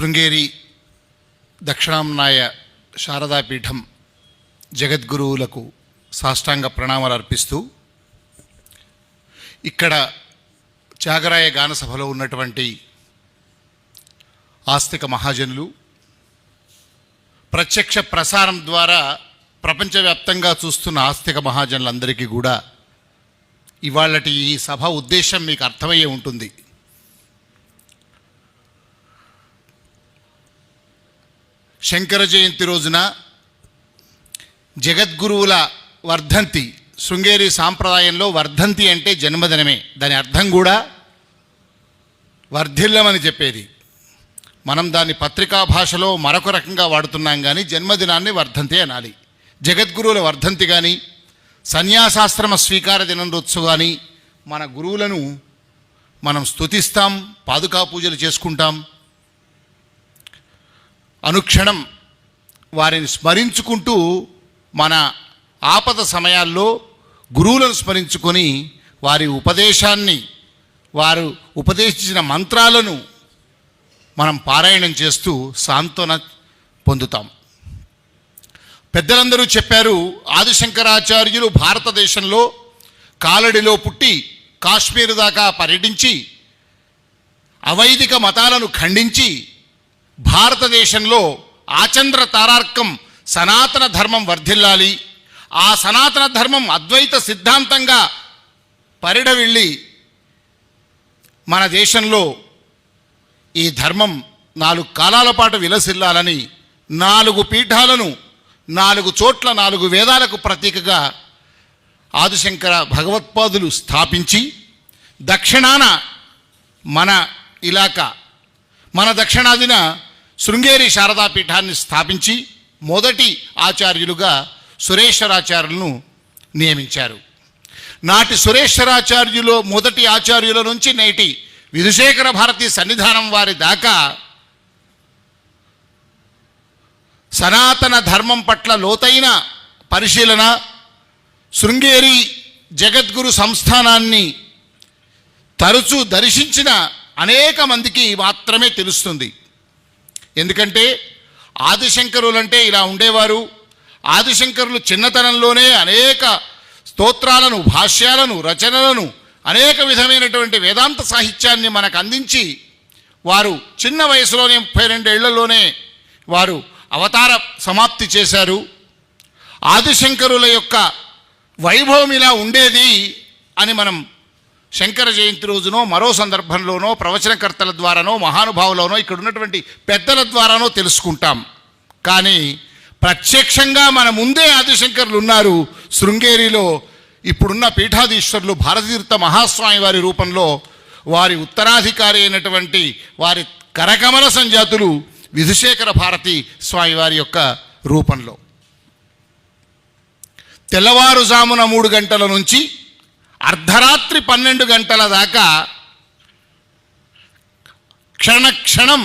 శృంగేరి దక్షిణాంనాయ శారదాపీఠం జగద్గురువులకు సాష్టాంగ ప్రణామాలు అర్పిస్తూ ఇక్కడ త్యాగరాయ గానసభలో ఉన్నటువంటి ఆస్తిక మహాజనులు ప్రత్యక్ష ప్రసారం ద్వారా ప్రపంచవ్యాప్తంగా చూస్తున్న ఆస్తిక మహాజనులందరికీ కూడా ఇవాళటి ఈ సభ ఉద్దేశం మీకు అర్థమయ్యే ఉంటుంది. శంకర జయంతి రోజున జగద్గురువుల వర్ధంతి శృంగేరి సాంప్రదాయంలో వర్ధంతి అంటే జన్మదినమే. దాని అర్థం కూడా వర్ధిల్లమని చెప్పేది. మనం దాన్ని పత్రికా భాషలో మరొక రకంగా వాడుతున్నాం కానీ జన్మదినాన్ని వర్ధంతి అనాలి. జగద్గురువుల వర్ధంతి కానీ సన్యాసాశ్రమ స్వీకార దినోత్సవం కానీ మన గురువులను మనం స్తుతిస్తాం పాదుకా పూజలు చేసుకుంటాం అనుక్షణం వారిని స్మరించుకుంటూ మన ఆపద సమయాల్లో గురువులను స్మరించుకొని వారి ఉపదేశాన్ని వారు ఉపదేశించిన మంత్రాలను మనం పారాయణం చేస్తూ సాంత్వన పొందుతాం. పెద్దలందరూ చెప్పారు ఆదిశంకరాచార్యులు భారతదేశంలో కాలడిలో పుట్టి కాశ్మీరు దాకా పర్యటించి అవైదిక మతాలను ఖండించి భారతదేశంలో ఆచంద్ర తారార్కం సనాతన ధర్మం వర్ధిల్లాలి. ఆ సనాతన ధర్మం అద్వైత సిద్ధాంతంగా పరిడవిళ్ళి మన దేశంలో ఈ ధర్మం నాలుగు కాలాల పాటు విలసిల్లాలని నాలుగు పీఠాలను నాలుగు చోట్ల నాలుగు వేదాలకు ప్రతీకగా ఆదిశంకర భగవత్పాదులు స్థాపించి దక్షిణాన మన ఇలాకా మన దక్షిణాదిన శృంగేరి శారదాపీఠాన్ని స్థాపించి మొదటి ఆచార్యులుగా సురేశ్వరాచార్యులను నియమించారు. నాటి సురేశ్వరాచార్యులు మొదటి ఆచార్యుల నుంచి నేటి విధుశేఖర భారతి సన్నిధానం వారి దాకా సనాతన ధర్మం పట్ల లోతైన పరిశీలన శృంగేరి జగద్గురు సంస్థానాన్ని తరచూ దర్శించిన అనేక మందికి మాత్రమే తెలుస్తుంది. ఎందుకంటే ఆదిశంకరులు అంటే ఇలా ఉండేవారు. ఆదిశంకరులు చిన్నతనంలోనే అనేక స్తోత్రాలను భాష్యాలను రచనలను అనేక విధమైనటువంటి వేదాంత సాహిత్యాన్ని మనకు అందించి వారు చిన్న వయసులోనే ముప్పై రెండేళ్ళలోనే వారు అవతార సమాప్తి చేశారు. ఆదిశంకరుల యొక్క వైభవం ఇలా ఉండేది అని మనం శంకర జయంతి రోజునో మరో సందర్భంలోనో ప్రవచనకర్తల ద్వారానో మహానుభావులోనో ఇక్కడ ఉన్నటువంటి పెద్దల ద్వారానో తెలుసుకుంటాం. కానీ ప్రత్యక్షంగా మన ముందే ఆదిశంకరులు ఉన్నారు. శృంగేరిలో ఇప్పుడున్న పీఠాధీశ్వరులు భారతీర్థ మహాస్వామి వారి రూపంలో వారి ఉత్తరాధికారి అయినటువంటి వారి కరకమల సంజాతులు విధుశేఖర భారతి స్వామివారి యొక్క రూపంలో. తెల్లవారుజామున మూడు గంటల నుంచి అర్ధరాత్రి పన్నెండు గంటల దాకా క్షణక్షణం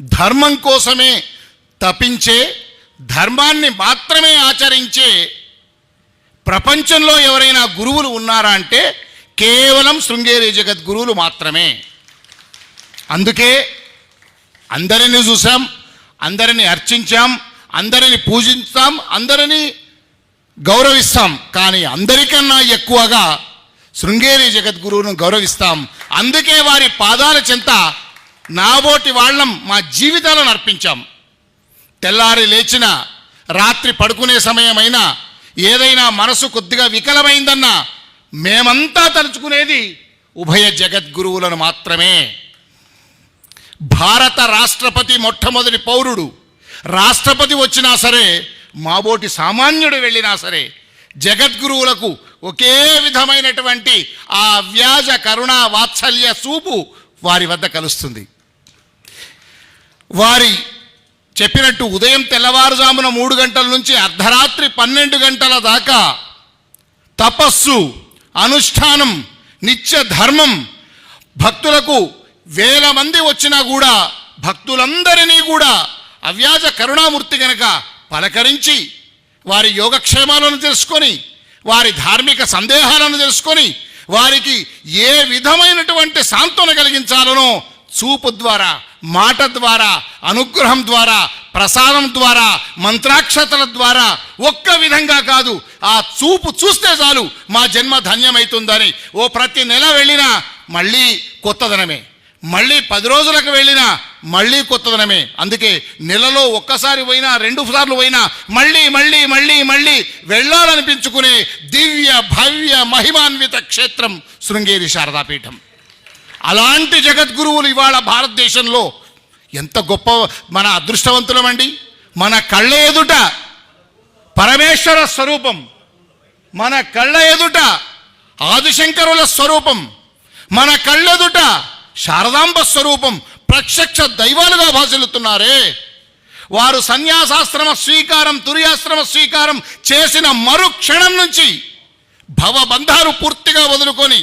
ధర్మం కోసమే తపించే ధర్మాన్ని మాత్రమే ఆచరించే ప్రపంచంలో ఎవరైనా గురువులు ఉన్నారా అంటే కేవలం శృంగేరి జగద్గురువులు మాత్రమే. అందుకే అందరిని చూసాం అందరిని అర్చించాం అందరిని పూజించాం అందరినీ గౌరవిస్తాం. కానీ అందరికన్నా ఎక్కువగా శృంగేరి జగద్గురువును గౌరవిస్తాం. అందుకే వారి పాదాల చెంత నాబోటి వాళ్ళం మా జీవితాలను అర్పించాం. తెల్లారి లేచిన రాత్రి పడుకునే సమయమైనా ఏదైనా మనసు కొద్దిగా వికలమైందన్నా మేమంతా తలుచుకునేది ఉభయ జగద్గురువులను మాత్రమే. భారత రాష్ట్రపతి మొట్టమొదటి పౌరుడు. రాష్ట్రపతి వచ్చినా సరే మాబోటి సామాన్యుడు వెళ్ళినా సరే జగద్గురువులకు ఒకే విధమైనటువంటి ఆ వ్యాజ కరుణ వాత్సల్య చూపు వారి వద్ద కలుస్తుంది. వారి చెప్పినట్టు ఉదయం తెల్లవారుజామున మూడు గంటల నుంచి అర్ధరాత్రి పన్నెండు గంటల దాకా తపస్సు అనుష్ఠానం నిత్య ధర్మం భక్తులకు వేల మంది వచ్చినా కూడా భక్తులందరినీ కూడా అవ్యాజ కరుణామూర్తి గనక పలకరించి వారి యోగక్షేమాలను తెలుసుకొని వారి ధార్మిక సందేహాలను తెలుసుకొని వారికి ఏ విధమైనటువంటి సాంత్వన కలిగించాలనో చూపు ద్వారా మాట ద్వారా అనుగ్రహం ద్వారా ప్రసాదం ద్వారా మంత్రాక్షతల ద్వారా ఒక్క విధంగా కాదు ఆ చూపు చూస్తే చాలు మా జన్మ ధన్యమవుతుందని ఓ ప్రతి నెల వెళ్ళినా మళ్ళీ కొత్తదనమే మళ్ళీ పది రోజులకు వెళ్ళినా మళ్ళీ కొత్తదనమే. అందుకే నెలలో ఒక్కసారి పోయినా రెండు సార్లు పోయినా మళ్ళీ మళ్ళీ మళ్ళీ మళ్ళీ వెళ్ళాలనిపించుకునే దివ్య భవ్య మహిమాన్విత క్షేత్రం శృంగేరి శారదాపీఠం. అలాంటి జగద్గురువులు ఇవాళ భారతదేశంలో ఎంత గొప్ప మన అదృష్టవంతులమండి. మన కళ్ళ ఎదుట పరమేశ్వర స్వరూపం మన కళ్ళ ఎదుట ఆదిశంకరుల స్వరూపం మన కళ్ళెదుట శారదాంబ స్వరూపం ప్రత్యక్ష దైవాలుగా భాషలుతున్నారే వారు సన్యాసాశ్రమ స్వీకారం తుర్యాశ్రమ స్వీకారం చేసిన మరుక్షణం నుంచి భవబంధాలు పూర్తిగా వదులుకొని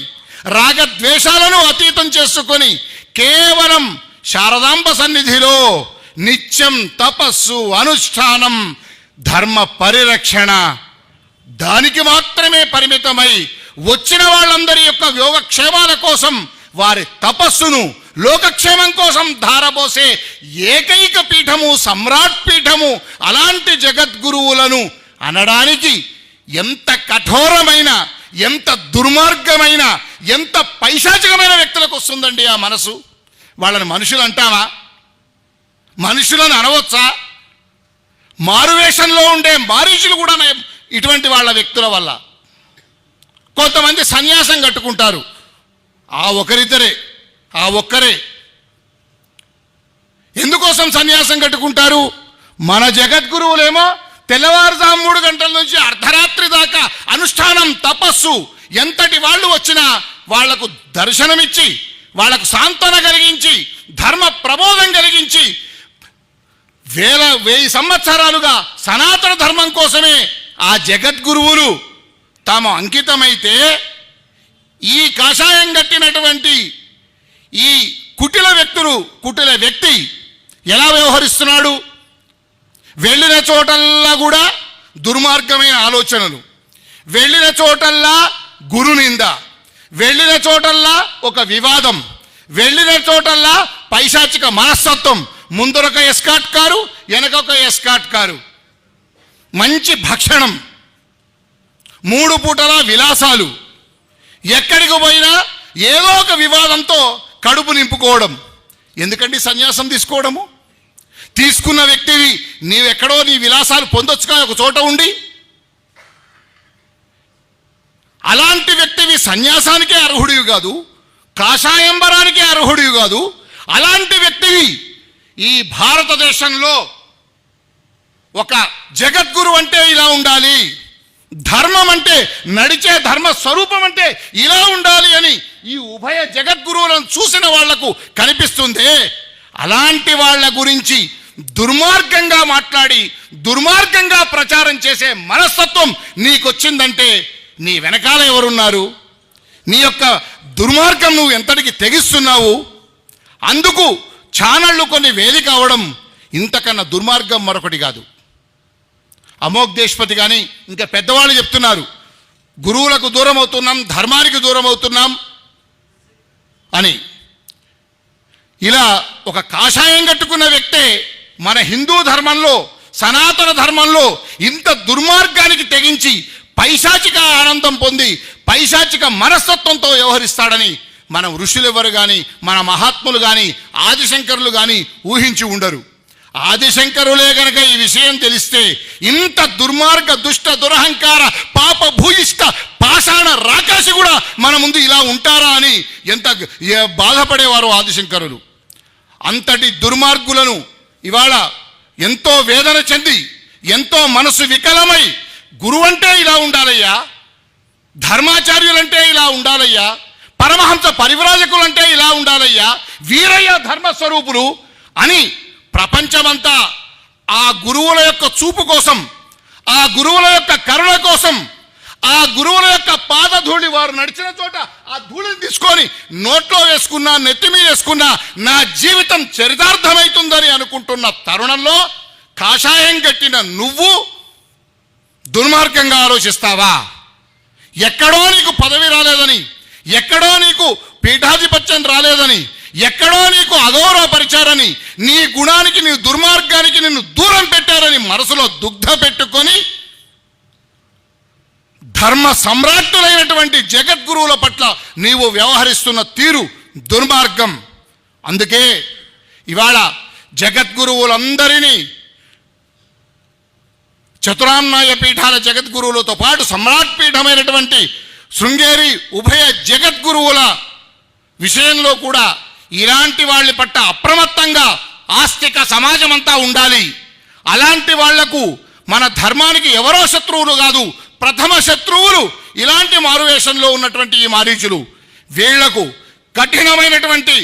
రాగద్వేషాలను అతీతం చేసుకొని కేవలం శారదాంబ సన్నిధిలో నిత్యం తపస్సు అనుష్ఠానం ధర్మ పరిరక్షణ దానికి మాత్రమే పరిమితమై వచ్చిన వాళ్ళందరి యొక్క యోగక్షేమాల కోసం వారి తపస్సును లోకక్షేమం కోసం ధారపోసే ఏకైక పీఠము సమ్రాట్ పీఠము అలాంటి జగద్గురువులను అనడానికి ఎంత కఠోరమైన ఎంత దుర్మార్గమైన ఎంత పైశాచికమైన వ్యక్తులకు వస్తుందండి ఆ మనసు? వాళ్ళని మనుషులు అంటావా? మనుషులను అనవచ్చా? మారువేషంలో ఉండే మారీషులు కూడా ఇటువంటి వాళ్ళ వ్యక్తుల వల్ల. కొంతమంది సన్యాసం కట్టుకుంటారు. ఆ ఒకరిద్దరే. ఆ ఒక్కరే. ఎందుకోసం సన్యాసం కట్టుకుంటారు? మన జగద్గురువులేమో తెల్లవారుజాము మూడు గంటల నుంచి అర్ధరాత్రి దాకా అనుష్ఠానం తపస్సు ఎంతటి వాళ్ళు వచ్చినా వాళ్ళకు దర్శనమిచ్చి వాళ్ళకు సాంత్వన కలిగించి ధర్మ ప్రబోధం కలిగించి వేల వెయ్యి సంవత్సరాలుగా సనాతన ధర్మం కోసమే ఆ జగద్గురువులు తాము అంకితమైతే ఈ కషాయం కట్టినటువంటి ఈ కుటిల వ్యక్తులు కుటిల వ్యక్తి ఎలా వ్యవహరిస్తున్నాడు? వెళ్ళిన చోటల్లా కూడా దుర్మార్గమైన ఆలోచనలు. వెళ్ళిన చోటల్లా గురు నింద. వెళ్ళిన చోటల్లా ఒక వివాదం. వెళ్ళిన చోటల్లా పైశాచిక మనస్తత్వం. ముందరొక ఎస్కాట్ కారు వెనకొక ఎస్కాట్ కారు. మంచి భక్షణం. మూడు పూటల విలాసాలు. ఎక్కడికి పోయినా ఏదో ఒక వివాదంతో కడుపు నింపుకోవడం. ఎందుకండి సన్యాసం తీసుకోవడము? తీసుకున్న వ్యక్తివి నీవెక్కడో నీ విలాసాలు పొందొచ్చు కానీ ఒక చోట ఉండి అలాంటి వ్యక్తివి సన్యాసానికే అర్హుడివి కాదు కాషాయంబరానికే అర్హుడివి కాదు అలాంటి వ్యక్తివి ఈ భారతదేశంలో ఒక జగద్గురు అంటే ఇలా ఉండాలి. ధర్మం అంటే నడిచే ధర్మ స్వరూపం అంటే ఇలా ఉండాలి అని ఈ ఉభయ జగద్గురువులను చూసిన వాళ్ళకు కనిపిస్తుంది. అలాంటి వాళ్ళ గురించి దుర్మార్గంగా మాట్లాడి దుర్మార్గంగా ప్రచారం చేసే మనస్తత్వం నీకొచ్చిందంటే నీ వెనకాల ఎవరున్నారు? నీ యొక్క దుర్మార్గం నువ్వు ఎంతటికి తెగిస్తున్నావు? అందుకు ఛానళ్ళు కొన్ని వేదిక కావడం ఇంతకన్నా దుర్మార్గం మరొకటి కాదు. అమోక్ దేశ్పతి కానీ ఇంకా పెద్దవాళ్ళు చెప్తున్నారు. గురువులకు దూరం అవుతున్నాం ధర్మానికి దూరం అవుతున్నాం అని. ఇలా ఒక కాషాయం కట్టుకున్న వ్యక్తే మన హిందూ ధర్మంలో సనాతన ధర్మంలో ఇంత దుర్మార్గానికి తెగించి పైశాచిక ఆనందం పొంది పైశాచిక మనస్తత్వంతో వ్యవహరిస్తాడని మన ఋషులు కానీ మన మహాత్ములు కానీ ఆదిశంకరులు కానీ ఊహించి ఉండరు. ఆదిశంకరులే గనక ఈ విషయం తెలిస్తే ఇంత దుర్మార్గ దుష్ట దురహంకార పాప భూయిష్ట పాషాణ రాకాసి కూడా మన ముందు ఇలా ఉంటారా అని ఎంత బాధపడేవారు ఆదిశంకరులు? అంతటి దుర్మార్గులను ఇవాళ ఎంతో వేదన చెంది ఎంతో మనసు వికలమై గురువంటే ఇలా ఉండాలయ్యా ధర్మాచార్యులంటే ఇలా ఉండాలయ్యా పరమహంస పరివ్రాజకులంటే ఇలా ఉండాలయ్యా వీరయ్య ధర్మస్వరూపులు అని ప్రపంచమంతా ఆ గురువుల యొక్క చూపు కోసం ఆ గురువుల యొక్క కరుణ కోసం ఆ గురువుల యొక్క పాదధూళి వారు నడిచిన చోట ఆ ధూళిని తీసుకొని నోట్లో వేసుకున్నా నెత్తి మీద వేసుకున్నా నా జీవితం చరితార్థమవుతుందని అనుకుంటున్న తరుణంలో కాషాయం కట్టిన నువ్వు దుర్మార్గంగా ఆలోచిస్తావా? ఎక్కడో నీకు పదవి రాలేదని ఎక్కడో నీకు పీఠాధిపత్యం రాలేదని ఎక్కడో నీకు అధోరపరిచారని నీ గుణానికి నీ దుర్మార్గానికి నిన్ను దూరం పెట్టారని మనసులో దుగ్ధ పెట్టుకొని ధర్మ సమ్రాట్టులైనటువంటి జగద్గురువుల పట్ల నీవు వ్యవహరిస్తున్న తీరు దుర్మార్గం. అందుకే ఇవాళ జగద్గురువులందరినీ చతురాన్నాయ పీఠాల జగద్గురువులతో పాటు సమ్రాట్ పీఠమైనటువంటి శృంగేరి ఉభయ జగద్గురువుల విషయంలో కూడా ఇలాంటి వాళ్ళ పట్ల అప్రమత్తంగా ఆస్తిక సమాజం అంతా ఉండాలి. అలాంటి వాళ్ళకు మన ధర్మానికి ఎవరో శత్రువులు కాదు ప్రథమ శత్రువులు ఇలాంటి మారువేషంలో ఉన్నటువంటి ఈ మారీచులు. వీళ్ళకు కఠినమైనటువంటి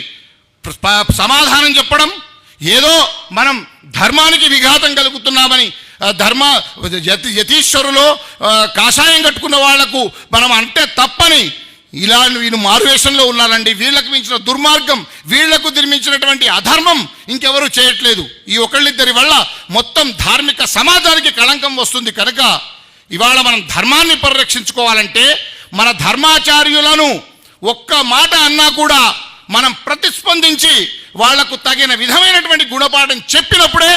సమాధానం చెప్పడం ఏదో మనం ధర్మానికి విఘాతం కలుగుతున్నామని ధర్మ యతీశ్వరులో కాషాయం కట్టుకున్న వాళ్ళకు మనం అంటే తప్పని ఇలా వీళ్ళు మారువేషంలో ఉన్నారండి. వీళ్ళకు మించిన దుర్మార్గం వీళ్ళకు నిర్మించినటువంటి అధర్మం ఇంకెవరూ చేయట్లేదు. ఈ ఒకళ్ళిద్దరి వల్ల మొత్తం ధార్మిక సమాజానికి కళంకం వస్తుంది కనుక ఇవాళ మనం ధర్మాన్ని పరిరక్షించుకోవాలంటే మన ధర్మాచార్యులను ఒక్క మాట అన్నా కూడా మనం ప్రతిస్పందించి వాళ్ళకు తగిన విధమైనటువంటి గుణపాఠం చెప్పినప్పుడే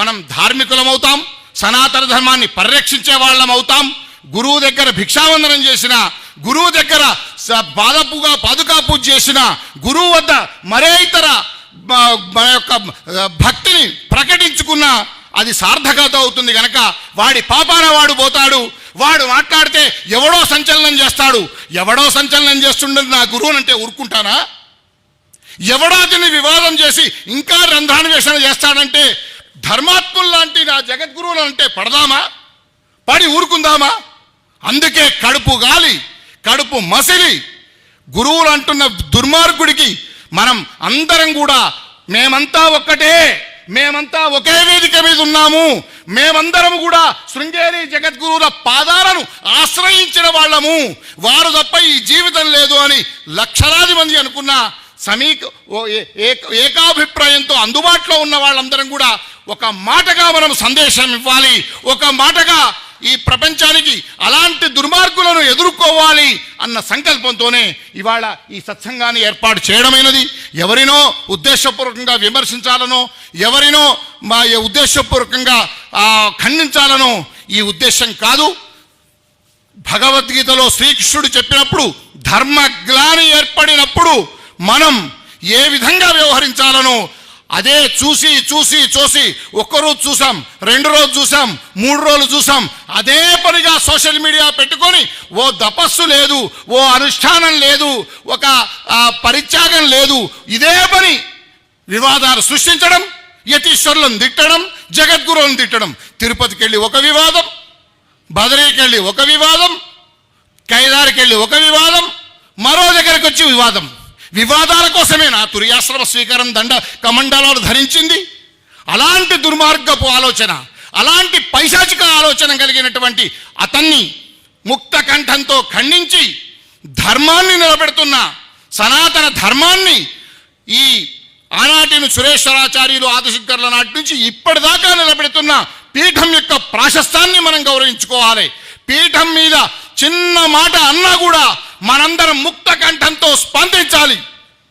మనం ధార్మికులం అవుతాం సనాతన ధర్మాన్ని పరిరక్షించే వాళ్ళం అవుతాం గురువు దగ్గర భిక్షావందనం చేసిన గురువు దగ్గర స- పాదపుగా పాదుకా పూజ చేసిన గురువు వద్ద మరే ఇతర మన యొక్క భక్తిని ప్రకటించుకున్న అది సార్థకత అవుతుంది కనుక వాడి పాపాన వాడు పోతాడు. వాడు మాట్లాడితే ఎవడో సంచలనం చేస్తాడు. ఎవడో సంచలనం చేస్తుండదు నా గురువునంటే ఊరుకుంటానా? ఎవడో అతన్ని వివాదం చేసి ఇంకా రంధ్రాన్వేషణ చేస్తాడంటే ధర్మాత్ములు లాంటి నా జగద్గురువులు అంటే పడదామా? పడి ఊరుకుందామా? అందుకే కడుపు గాలి. కడుపు మసిలి గురువులు అంటున్న దుర్మార్గుడికి మనం అందరం కూడా మేమంతా ఒక్కటే మేమంతా ఒకే వేదిక మీద ఉన్నాము. మేమందరం కూడా శృంగేరి జగద్గురువుల పాదాలను ఆశ్రయించిన వాళ్ళము. వారు తప్ప ఈ జీవితం లేదు అని లక్షలాది మంది అనుకున్న సమీక ఏక- ఏకాభిప్రాయంతో అందుబాటులో ఉన్న వాళ్ళందరం కూడా ఒక మాటగా మనం సందేశం ఇవ్వాలి. ఒక మాటగా ఈ ప్రపంచానికి అలాంటి దుర్మార్గులను ఎదుర్కోవాలి అన్న సంకల్పంతోనే ఇవాళ ఈ సత్సంగాన్ని ఏర్పాటు చేయడమైనది. ఎవరినో ఉద్దేశపూర్వకంగా విమర్శించాలనో ఎవరినో మా ఉద్దేశపూర్వకంగా ఖండించాలనో ఈ ఉద్దేశం కాదు. భగవద్గీతలో శ్రీకృష్ణుడు చెప్పినప్పుడు ధర్మగ్లాని ఏర్పడినప్పుడు మనం ఏ విధంగా వ్యవహరించాలనో అదే చూసి చూసి చూసి ఒక్కరోజు చూసాం రెండు రోజు చూసాం మూడు రోజులు చూసాం. అదే పనిగా సోషల్ మీడియా పెట్టుకొని ఓ తపస్సు లేదు ఓ అనుష్ఠానం లేదు ఒక పరిత్యాగం లేదు. ఇదే పని వివాదాలు సృష్టించడం యతీశ్వరులను తిట్టడం జగద్గురువులను తిట్టడం. తిరుపతికి వెళ్ళి ఒక వివాదం బదరీకి వెళ్ళి ఒక వివాదం కైదారికి వెళ్ళి ఒక వివాదం మరో దగ్గరికి వచ్చి వివాదం. వివాదాల కోసమేనా తురియాశ్రమ స్వీకారం దండ కమండలాలు ధరించింది. అలాంటి దుర్మార్గపు ఆలోచన అలాంటి పైశాచిక ఆలోచన కలిగినటువంటి అతన్ని ముక్త కంఠంతో ఖండించి ధర్మాన్ని నిలబెడుతున్న సనాతన ధర్మాన్ని ఈ ఆనాటిని సురేశ్వరాచార్యులు ఆదిశంకర్ల నాటి నుంచి ఇప్పటిదాకా నిలబెడుతున్న పీఠం యొక్క ప్రాశస్తాన్ని మనం గౌరవించుకోవాలి. పీఠం మీద చిన్న మాట అన్నా కూడా మనందరం ముక్త కంఠంతో స్పందించాలి.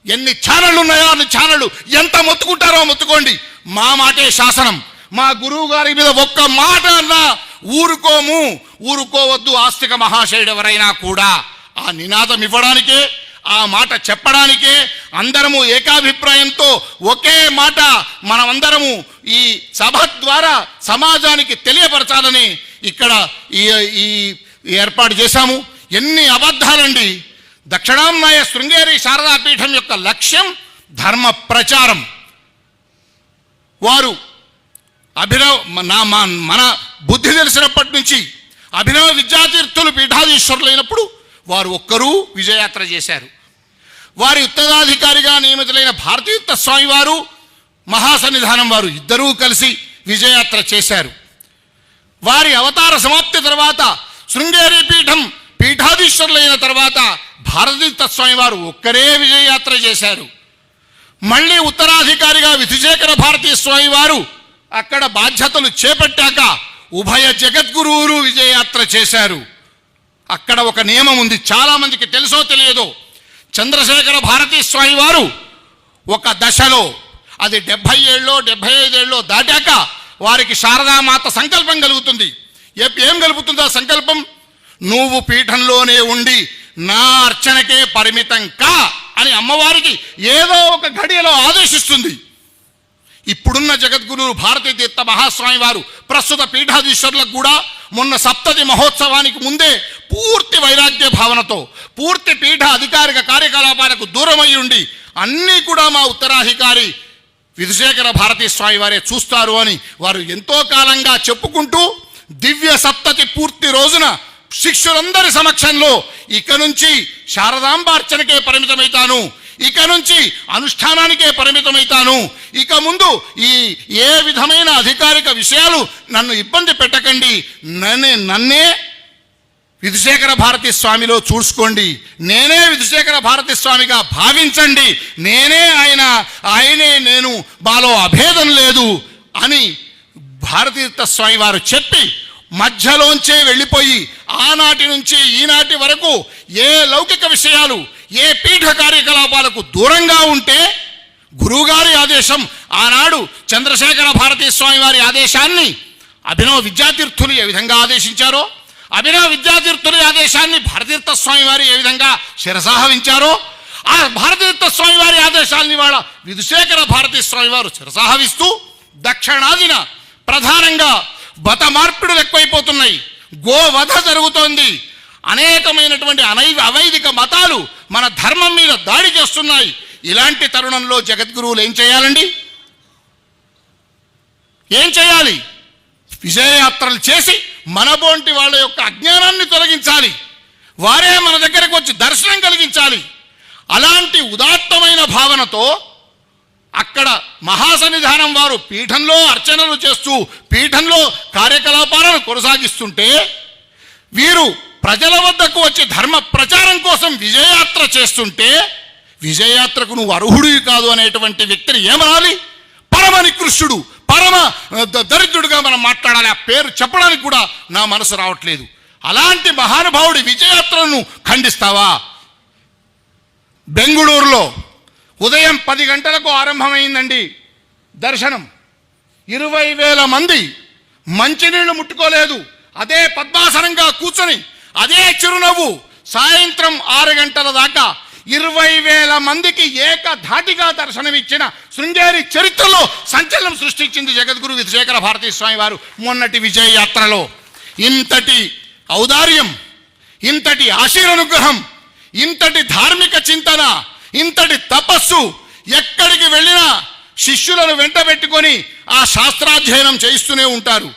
ఎన్ని ఛానళ్ళు ఉన్నాయో అన్ని ఛానళ్ళు ఎంత మొత్తుకుంటారో మొత్తుకోండి. మా మాటే శాసనం. మా గురువు గారి మీద ఒక్క మాట అన్నా ఊరుకోము. ఊరుకోవద్దు ఆస్తిక మహాశయుడు ఎవరైనా కూడా. ఆ నినాదం ఇవ్వడానికే ఆ మాట చెప్పడానికే అందరము ఏకాభిప్రాయంతో ఒకే మాట మనమందరము ఈ సభ ద్వారా సమాజానికి తెలియపరచాలని ఇక్కడ ఈ ఈ ఏర్పాటు చేశాము. ఎన్ని అబద్ధాలండి. దక్షిణాంనాయ శృంగేరి శారదాపీఠం యొక్క లక్ష్యం ధర్మ ప్రచారం. వారు అభినవ్ నా మా మన బుద్ధి తెలిసినప్పటి నుంచి అభినవ విద్యాతీర్థులు పీఠాధీశ్వరులైనప్పుడు వారు ఒక్కరూ విజయయాత్ర చేశారు. వారి ఉత్తరాధికారిగా నియమితులైన భారతీయుక్త స్వామి వారు మహాసన్నిధానం వారు ఇద్దరూ కలిసి విజయయాత్ర చేశారు. వారి అవతార సమాప్తి తర్వాత శృంగేరి పీఠం పీఠాధీశ్వరులైన తర్వాత భారతీత స్వామి వారు ఒక్కరే విజయయాత్ర చేశారు. మళ్ళీ ఉత్తరాధికారిగా విధిశేఖర భారతీ స్వామి వారు అక్కడ బాధ్యతలు చేపట్టాక ఉభయ జగద్గురువులు విజయయాత్ర చేశారు. అక్కడ ఒక నియమం ఉంది చాలామందికి తెలుసో తెలియదో. చంద్రశేఖర భారతీ స్వామి వారు ఒక దశలో అది డెబ్భై ఏళ్ళలో డెబ్భై ఐదేళ్ళలో దాటాక వారికి శారదామాత సంకల్పం కలుగుతుంది. ఏం కలుగుతుందో సంకల్పం? నువ్వు పీఠంలోనే ఉండి నా అర్చనకే పరిమితం కా అని అమ్మవారికి ఏదో ఒక ఘడియలో ఆదేశిస్తుంది. ఇప్పుడున్న జగద్గురు భారతీ తీర్థ మహాస్వామి వారు ప్రస్తుత పీఠాధీశ్వరులకు కూడా మొన్న సప్తతి మహోత్సవానికి ముందే పూర్తి వైరాగ్య భావనతో పూర్తి పీఠ అధికారిక కార్యకలాపాలకు దూరమై ఉండి అన్నీ కూడా మా ఉత్తరాధికారి విధుశేఖర భారతీ స్వామి వారే చూస్తారు అని వారు ఎంతో కాలంగా చెప్పుకుంటూ దివ్య సప్తతి పూర్తి రోజున శిష్యులందరి సమక్షంలో ఇక నుంచి శారదాంబార్చనకే పరిమితమైతాను. ఇక నుంచి అనుష్ఠానానికే పరిమితమైతాను. ఇక ముందు ఈ ఏ విధమైన అధికారిక విషయాలు నన్ను ఇబ్బంది పెట్టకండి. నన్నే నన్నే విధుశేఖర భారతి స్వామిలో చూసుకోండి. నేనే విధుశేఖర భారతి స్వామిగా భావించండి. నేనే ఆయన ఆయనే నేను మాలో అభేదం లేదు అని భారతీర్థ స్వామి వారు చెప్పి మధ్యలోంచే వెళ్ళిపోయి ఆనాటి నుంచి ఈనాటి వరకు ఏ లౌకిక విషయాలు ఏ పీఠ కార్యకలాపాలకు దూరంగా ఉంటే గురువుగారి ఆదేశం ఆనాడు చంద్రశేఖర భారతీ స్వామి వారి ఆదేశాన్ని అభినవ విద్యాతీర్థులు ఏ విధంగా ఆదేశించారో అభినవ విద్యాతీర్థుల ఆదేశాన్ని భారతీర్థ స్వామి వారు ఏ విధంగా శిరసాహవించారో ఆ భారతీర్థ స్వామి వారి ఆదేశాలని వాళ్ళ విధుశేఖర భారతీ స్వామి వారు శిరసాహవిస్తూ దక్షిణాదిన ప్రధానంగా బత మార్పులు ఎక్కువైపోతున్నాయి. గోవధ జరుగుతోంది. అనేకమైనటువంటి అనై అవైదిక మతాలు మన ధర్మం మీద దాడి చేస్తున్నాయి. ఇలాంటి తరుణంలో జగద్గురువులు ఏం చేయాలండి? ఏం చేయాలి? విజయయాత్రలు చేసి మనబోంటి వాళ్ళ యొక్క అజ్ఞానాన్ని తొలగించాలి. వారే మన దగ్గరకు వచ్చి దర్శనం కలిగించాలి. అలాంటి ఉదాత్తమైన భావనతో అక్కడ మహాసన్నిధానం వారు పీఠంలో అర్చనలు చేస్తూ పీఠంలో కార్యకలాపాలను కొనసాగిస్తుంటే వీరు ప్రజల వద్దకు వచ్చి ధర్మ ప్రచారం కోసం విజయయాత్ర చేస్తుంటే విజయయాత్రకు నువ్వు అర్హుడివి కాదు అనేటువంటి వ్యక్తిని ఏమనాలి? పరమ నికృష్టుడు పరమ ద- దరిద్రుడిగా మనం మాట్లాడాలి. ఆ పేరు చెప్పడానికి కూడా నా మనసు రావట్లేదు. అలాంటి మహానుభావుడి విజయయాత్రను ఖండిస్తావా? బెంగుళూరులో ఉదయం పది గంటలకు ఆరంభమైందండి దర్శనం. ఇరవై వేల మంది మంచినీళ్ళు ముట్టుకోలేదు. అదే పద్మాసనంగా కూర్చొని అదే చిరునవ్వు సాయంత్రం ఆరు గంటల దాకా ఇరవై వేల మందికి ఏకధాటిగా దర్శనమిచ్చిన శృంగేరి చరిత్రలో సంచలనం సృష్టించింది జగద్గురు విధుశేఖర భారతీ స్వామి వారు మొన్నటి విజయ యాత్రలో ఇంతటి ఔదార్యం ఇంతటి ఆశీర్వనుగ్రహం ఇంతటి ధార్మిక చింతన ఇంతటి తపస్సు ఎక్కడికి వెళ్ళినా శిష్యులను వెంటబెట్టుకొని ఆ శాస్త్రాధ్యయనం చేయిస్తూనే ఉంటారు.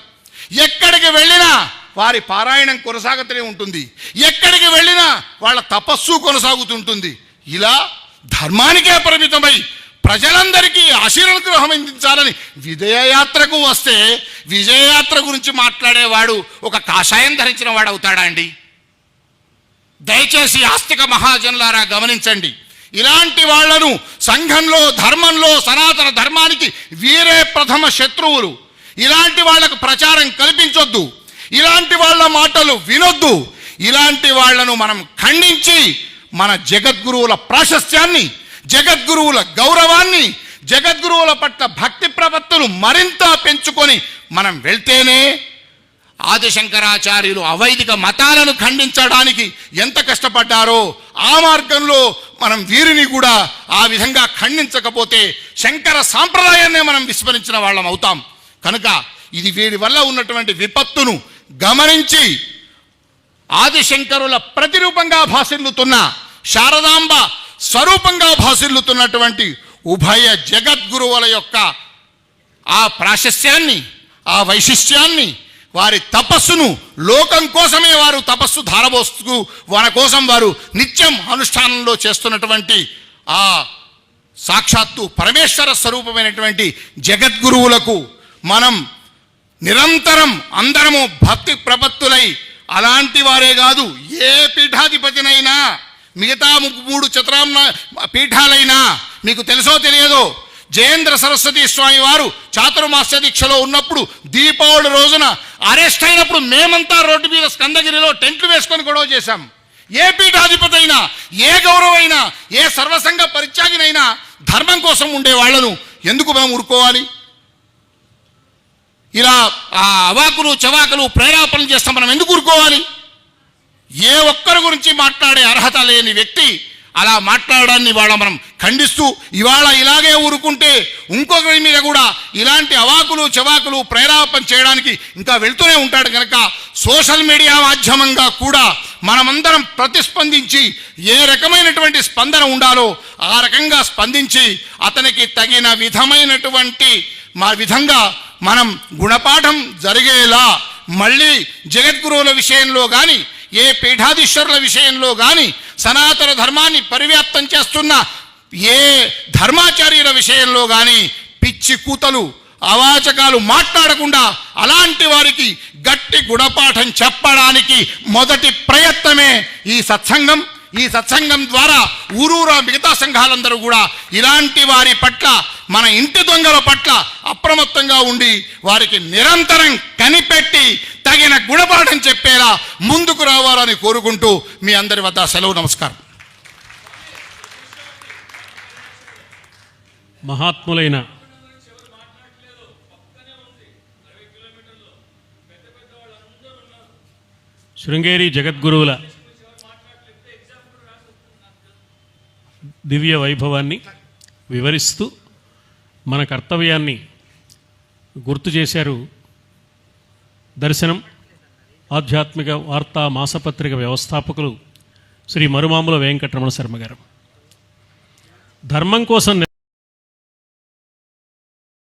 ఎక్కడికి వెళ్ళినా వారి పారాయణం కొనసాగుతూనే ఉంటుంది. ఎక్కడికి వెళ్ళినా వాళ్ళ తపస్సు కొనసాగుతుంటుంది. ఇలా ధర్మానికే పరిమితమై ప్రజలందరికీ ఆశీర్వగ్రహం అందించాలని విజయయాత్రకు వస్తే విజయయాత్ర గురించి మాట్లాడేవాడు ఒక కాషాయం ధరించిన వాడు అవుతాడా అండి? దయచేసి ఆస్తిక మహాజనులారా గమనించండి. ఇలాంటి వాళ్ళను సంఘంలో ధర్మంలో సనాతన ధర్మానికి వీరే ప్రథమ శత్రువులు. ఇలాంటి వాళ్ళకు ప్రచారం కల్పించొద్దు. ఇలాంటి వాళ్ళ మాటలు వినొద్దు. ఇలాంటి వాళ్ళను మనం ఖండించి మన జగద్గురువుల ప్రాశస్త్యాన్ని జగద్గురువుల గౌరవాన్ని జగద్గురువుల పట్ల భక్తి ప్రపత్తులు మరింత పెంచుకొని మనం వెళ్తేనే ఆదిశంకరాచార్యులు అవైదిక మతాలను ఖండించడానికి ఎంత కష్టపడ్డారో ఆ మార్గంలో మనం వీరిని కూడా ఆ విధంగా ఖండించకపోతే శంకర సాంప్రదాయాన్నే మనం విస్మరించిన వాళ్ళం అవుతాం. కనుక ఇది వీరి వల్ల ఉన్నటువంటి విపత్తును గమనించి ఆదిశంకరుల ప్రతిరూపంగా భాసిల్లుతున్న శారదాంబ స్వరూపంగా భాసిల్లుతున్నటువంటి ఉభయ జగద్గురువుల యొక్క ఆ ప్రాశస్యాన్ని ఆ వైశిష్ట్యాన్ని వారి తపస్సును లోకం కోసమే వారు తపస్సు ధారబోస్తూ వారి కోసం వారు నిత్యం అనుష్ఠానంలో చేస్తున్నటువంటి ఆ సాక్షాత్తు పరమేశ్వర స్వరూపమైనటువంటి జగద్గురువులకు మనం నిరంతరం అందరము భక్తి ప్రపత్తులై అలాంటి వారే కాదు ఏ పీఠాధిపతినైనా మిగతా ము- మూడు చతురామ్న పీఠాలైనా మీకు తెలుసో తెలియదో జయేంద్ర సరస్వతి స్వామి వారు చాతుర్మాస్య దీక్షలో ఉన్నప్పుడు దీపావళి రోజున అరెస్ట్ అయినప్పుడు మేమంతా రోడ్డు మీద స్కందగిరిలో టెంట్లు వేసుకొని గొడవ చేశాం. ఏ పీఠాధిపతి అయినా ఏ గౌరవైనా ఏ సర్వసంగ పరిత్యాగినైనా ధర్మం కోసం ఉండే వాళ్ళను ఎందుకు మనం ఊరుకోవాలి? ఇలా ఆ అవాకులు చవాకులు ప్రేరేపణలు చేస్తాం మనం ఎందుకు ఊరుకోవాలి? ఏ ఒక్కరి గురించి మాట్లాడే అర్హత లేని వ్యక్తి అలా మాట్లాడడాన్ని ఇవాళ మనం ఖండిస్తూ ఇవాళ ఇలాగే ఊరుకుంటే ఇంకొకరి మీద కూడా ఇలాంటి అవాకులు చవాకులు ప్రేరాపం చేయడానికి ఇంకా వెళ్తూనే ఉంటాడు కనుక సోషల్ మీడియా మాధ్యమంగా కూడా మనమందరం ప్రతిస్పందించి ఏ రకమైనటువంటి స్పందన ఉండాలో ఆ రకంగా స్పందించి అతనికి తగిన విధమైనటువంటి మా విధంగా మనం గుణపాఠం జరిగేలా మళ్ళీ జగద్గురువుల విషయంలో కానీ ఏ పీఠాధీశ్వరుల విషయంలో కానీ సనాతన ధర్మాన్ని పరివ్యాప్తం చేస్తున్న ఏ ధర్మాచార్యుల విషయంలో కానీ పిచ్చి కూతలు అవాచకాలు మాట్లాడకుండా అలాంటి వారికి గట్టి గుణపాఠం చెప్పడానికి మొదటి ప్రయత్నమే ఈ సత్సంగం. ఈ సత్సంగం ద్వారా ఊరూరా మిగతా సంఘాలందరూ కూడా ఇలాంటి వారి పట్ల మన ఇంటి దొంగల పట్ల అప్రమత్తంగా ఉండి వారికి నిరంతరం కనిపెట్టి తగిన గుణపాఠం చెప్పేలా ముందుకు రావాలని కోరుకుంటూ మీ అందరి వద్ద సెలవు నమస్కారం. మహాత్ములైన శృంగేరి జగద్గురువుల దివ్య వైభవాన్ని వివరిస్తూ మన కర్తవ్యాన్ని గుర్తు చేశారు దర్శనం ఆధ్యాత్మిక వార్తా మాసపత్రిక వ్యవస్థాపకులు శ్రీ మరుమాముల వెంకటరమణ శర్మ గారు. ధర్మం కోసం